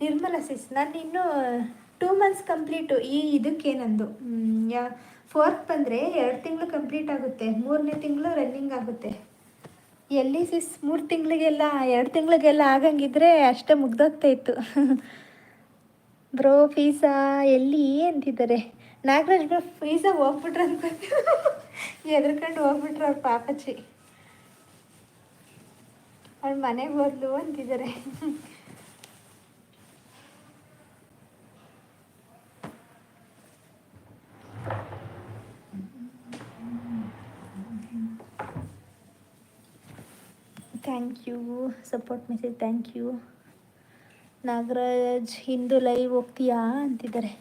ನಿರ್ಮಲಾ ಸಿಸ್ ನಾನು ಇನ್ನೂ two months complete ಈ ಇದಕ್ಕೆ ನಂದು. ಯಾ ಫೋರ್ತ್ ಬಂದರೆ ಎರಡು ತಿಂಗಳು ಕಂಪ್ಲೀಟ್ ಆಗುತ್ತೆ. ಮೂರನೇ ತಿಂಗಳು ರನ್ನಿಂಗ್ ಆಗುತ್ತೆ. ಎಲ್ಲಿ ಸಿಸ್ ಮೂರು ತಿಂಗಳಿಗೆಲ್ಲ, ಎರಡು ತಿಂಗಳಿಗೆಲ್ಲ ಆಗಂಗಿದ್ರೆ ಅಷ್ಟೇ ಮುಗ್ದೋಗ್ತಾ ಇತ್ತು. ಬ್ರೋ, ಫೀಸಾ, ಎಲ್ಲಿ ಅಂತಿದ್ದಾರೆ? ನಾಗರಾಜ್ ಬ್ರೋ, ಫೀಸಾ ಹೋಗ್ಬಿಟ್ರೆ ಅಂತ. ಎದ್ರಕೊಂಡು ಹೋಗ್ಬಿಟ್ರು ಅವ್ರ ಪಾಪಚ್ಚಿ ಅವ್ಳು ಮನೆಗೆ ಹೋದ್ಲು ಅಂತಿದ್ದಾರೆ. Thank you support message thank you Nagaraj Hindu live ಹೋಗ್ತೀಯಾ ಅಂತಿದ್ದಾರೆ.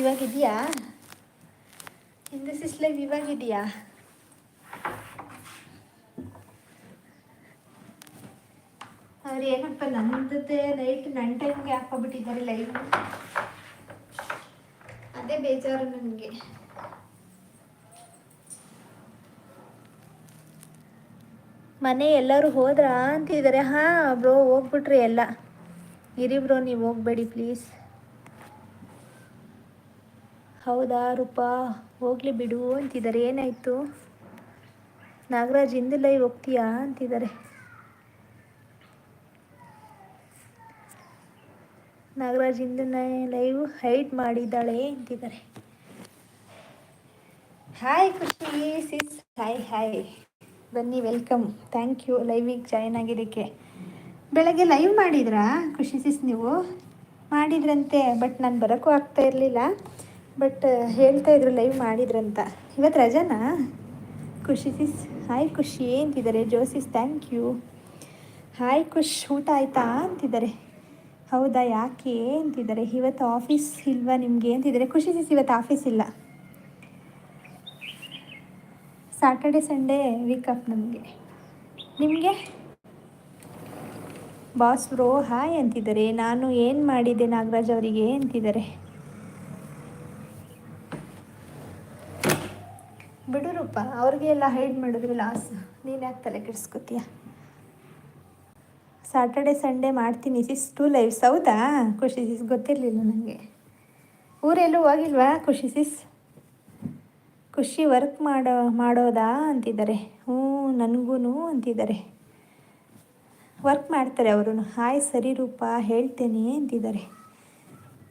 ಇವಾಗಿದೆಯಾ? ಹಿಂದೂ ಸಿಸ್ ಲೈವ್ ಇವಾಗಿದೆಯಾ? ಅವ್ರು ಏನಪ್ಪ ನಮ್ಮದೇ ನೈಟ್ ನನ್ನ ಟೈಮ್ಗೆ ಹಾಕೋಬಿಟ್ಟಿದ್ದಾರೆ ಲೈವ್ ಅದೇ ಬೇಜಾರು ನನಗೆ. ಮನೆ ಎಲ್ಲರೂ ಹೋದ್ರಾ ಅಂತಿದ್ದಾರೆ ಹಾಂ ಬ್ರೋ, ಹೋಗ್ಬಿಟ್ರಿ ಎಲ್ಲ. ಇರಿ ಬ್ರೋ, ನೀವು ಹೋಗ್ಬೇಡಿ ಪ್ಲೀಸ್. ಹೌದಾ ರೂಪಾ? ಹೋಗ್ಲಿ ಬಿಡು ಅಂತಿದ್ದಾರೆ ಏನಾಯಿತು? ನಾಗರಾಜ್ ಹಿಂದೆ ಲೈವ್ ಹೋಗ್ತೀಯಾ ಅಂತಿದ್ದಾರೆ ನಾಗರಾಜ್ ಹಿಂದೆ ಲೈವ್ ಹೈಡ್ ಮಾಡಿದ್ದಾಳೆ ಅಂತಿದ್ದಾರೆ hi Khushi sis hi hi ಬನ್ನಿ ವೆಲ್ಕಮ್ ಥ್ಯಾಂಕ್ ಯು ಲೈವಿಗೆ ಜಾಯ್ನ್ ಆಗಿದ್ದಕ್ಕೆ. ಬೆಳಗ್ಗೆ ಲೈವ್ ಮಾಡಿದ್ರಾ, ಖುಷಿ ಸಿಸ್ ನೀವು? ಮಾಡಿದ್ರಂತೆ ಬಟ್ ನಾನು ಬರೋಕ್ಕೂ ಆಗ್ತಾ ಇರಲಿಲ್ಲ. ಬಟ್ ಹೇಳ್ತಾ ಇದ್ರು ಲೈವ್ ಮಾಡಿದ್ರಂತ. ಇವತ್ತು ರಜಾನಾ? ಖುಷಿ ಸಿಸ್. ಹಾಯ್ ಖುಷಿ, ಅಂತಿದ್ದಾರೆ. ಜೋಸಿಸ್ ಥ್ಯಾಂಕ್ ಯು ಹಾಯ್ ಖುಷ್, ಊಟ ಆಯ್ತಾ? ಅಂತಿದ್ದಾರೆ. ಹೌದಾ, ಯಾಕೆ? ಅಂತಿದ್ದಾರೆ. ಇವತ್ತು ಆಫೀಸ್ ಇಲ್ವಾ ನಿಮಗೆ? ಅಂತಿದ್ದಾರೆ. ಖುಷಿ ಸಿಸ್, ಇವತ್ತು ಆಫೀಸ್ ಇಲ್ಲ. ಸಾಟರ್ಡೆ ಸಂಡೇ ವೀಕ್ ಆಫ್ ನಮಗೆ. ನಿಮಗೆ? ಬಾಸ್ ಬ್ರೋ ಹಾಯ್ ಅಂತಿದ್ದಾರೆ. ನಾನು ಏನು ಮಾಡಿದ್ದೆ ನಾಗರಾಜ್ ಅವರಿಗೆ ಅಂತಿದ್ದಾರೆ. ಬಿಡುರಪ್ಪ ರೂಪ, ಅವ್ರಿಗೆ ಎಲ್ಲ ಹೈಡ್ ಮಾಡಿದ್ರೆ ಲಾಸ್ ನೀನು ಯಾಕೆ ತಲೆ ಕೆಡಿಸ್ಕೊತೀಯ? ಸ್ಯಾಟರ್ಡೆ ಸಂಡೇ ಮಾಡ್ತೀನಿ. ಸಿಸ್ ಟೂ ಲೈವ್ಸ್ ಹೌದಾ? ಖುಷಿ ಸಿಸ್ ಗೊತ್ತಿರಲಿಲ್ಲ ನನಗೆ ಊರೆಲ್ಲೂ ಹೋಗಿಲ್ವಾ ಖುಷಿ ಸಿಸ್ ಖುಷಿ ವರ್ಕ್ ಮಾಡೋ, ಮಾಡೋದಾ ಅಂತಿದ್ದಾರೆ. ಹ್ಞೂ ನನಗೂ ಅಂತಿದ್ದಾರೆ. ವರ್ಕ್ ಮಾಡ್ತಾರೆ ಅವರು ಹಾಯ್, ಸರಿ ರೂಪ, ಹೇಳ್ತೇನೆ, ಅಂತಿದ್ದಾರೆ.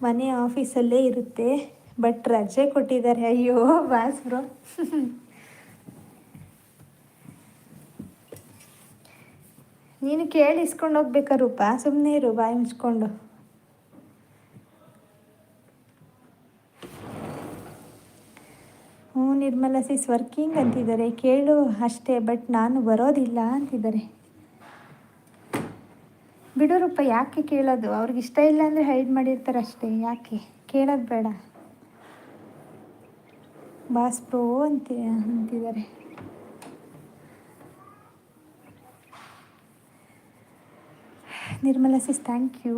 ಮನೆ ಆಫೀಸಲ್ಲೇ ಇರುತ್ತೆ, ಬಟ್ ರಜೆ ಕೊಟ್ಟಿದ್ದಾರೆ. ಅಯ್ಯೋ, ಬಾಸ್ ಬ್ರೋ. ನೀನು ಕೇಳಿಸ್ಕೊಂಡು ಹೋಗ್ಬೇಕಾ ರೂಪ? ಸುಮ್ಮನೆ ಇರು, ಬಾಯಿ ಮುಚ್ಕೊಂಡು. ಹ್ಞೂ ನಿರ್ಮಲಾ ಸಿಸ್ ವರ್ಕಿಂಗ್ ಅಂತಿದ್ದಾರೆ. ಕೇಳು ಅಷ್ಟೇ ಬಟ್ ನಾನು ಬರೋದಿಲ್ಲ ಅಂತಿದ್ದಾರೆ. ಬಿಡೋರಪ್ಪ ರೂಪ, ಯಾಕೆ ಕೇಳೋದು? ಅವ್ರಿಗೆ ಇಷ್ಟ ಇಲ್ಲ ಅಂದರೆ ಹೈಡ್ ಮಾಡಿರ್ತಾರೆ ಅಷ್ಟೇ. ಯಾಕೆ? ಕೇಳೋದು ಬೇಡ. ಬಾಸ್ ಪ್ರೋ ಅಂತ ಅಂತಿದ್ದಾರೆ. ನಿರ್ಮಲಾ ಸಿಸ್ ಥ್ಯಾಂಕ್ ಯು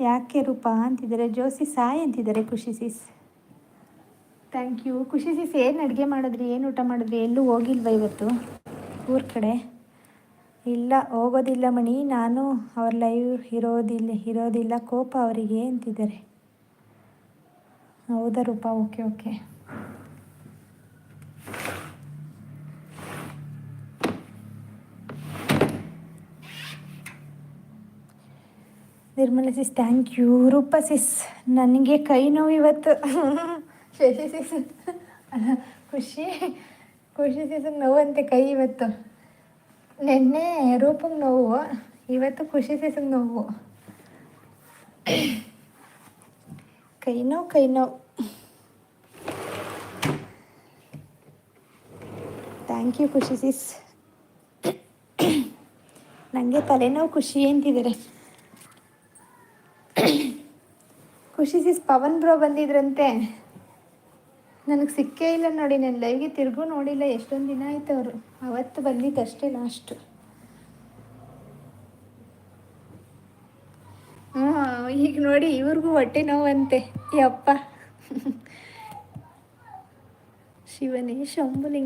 ಯಾಕೆ ರೂಪಾ ಅಂತಿದ್ದಾರೆ? ಜೋಸಿ ಸಾಯ್ ಅಂತಿದ್ದಾರೆ ಖುಷಿ ಸಿಸ್. ಥ್ಯಾಂಕ್ ಯು ಖುಷಿ ಸಿಸ್ ಏನು ಅಡುಗೆ ಮಾಡಿದ್ರಿ? ಏನು ಊಟ ಮಾಡಿದ್ರಿ? ಎಲ್ಲೂ ಹೋಗಿಲ್ವ ಇವತ್ತು? ಊರ ಕಡೆ. ಇಲ್ಲ ಹೋಗೋದಿಲ್ಲ ಮಣಿ. ನಾನು ಅವ್ರ ಲೈವ್ ಇರೋದಿಲ್ಲ ಇರೋದಿಲ್ಲ. ಕೋಪ ಅವರಿಗೆ ಅಂತಿದ್ದಾರೆ. ಹೌದಾ Rupa? Okay okay Nirmala sis thank you Rupa sis ನನಗೆ ಕೈ ನೋವು ಇವತ್ತು. ಶಶಿ ಸಿಸ್ ಖುಷಿ ಖುಷಿ ಸಿಸ್ ನೋವಂತೆ ಕೈ ಇವತ್ತು. ನಿನ್ನೆ ರೂಪಂಗೆ ನೋವು, ಇವತ್ತು ಖುಷಿ ಸಿಸ್ಗೆ ನೋವು. ಕೈ ನೋವು ಕೈ ನೋವು. ಥ್ಯಾಂಕ್ ಯು ಖುಷಿ ಸಿಸ್ ನನಗೆ ತಲೆನೋವು ಖುಷಿ ಅಂತಿದ್ದಾರೆ. ಖುಷಿ ಸಿಸ್, ಪವನ್ ಬ್ರೋ ಬಂದಿದ್ರಂತೆ. ನನಗೆ ಸಿಕ್ಕೇ ಇಲ್ಲ ನೋಡಿ, ನಾನು ಲೈವ್ಗೆ ತಿರುಗೂ ನೋಡಿಲ್ಲ, ಎಷ್ಟೊಂದು ದಿನ ಆಯ್ತು ಅವರು. ಅವತ್ತು ಬಂದಿದ್ದಷ್ಟೇ ಲಾಸ್ಟು ಹ್ಞೂ ಈಗ ನೋಡಿ, ಇವ್ರಿಗೂ ಹೊಟ್ಟೆ ನೋವಂತೆ. ಯಪ್ಪ. ಶಿವನೇ, ಶಂಭುಲಿಂಗ.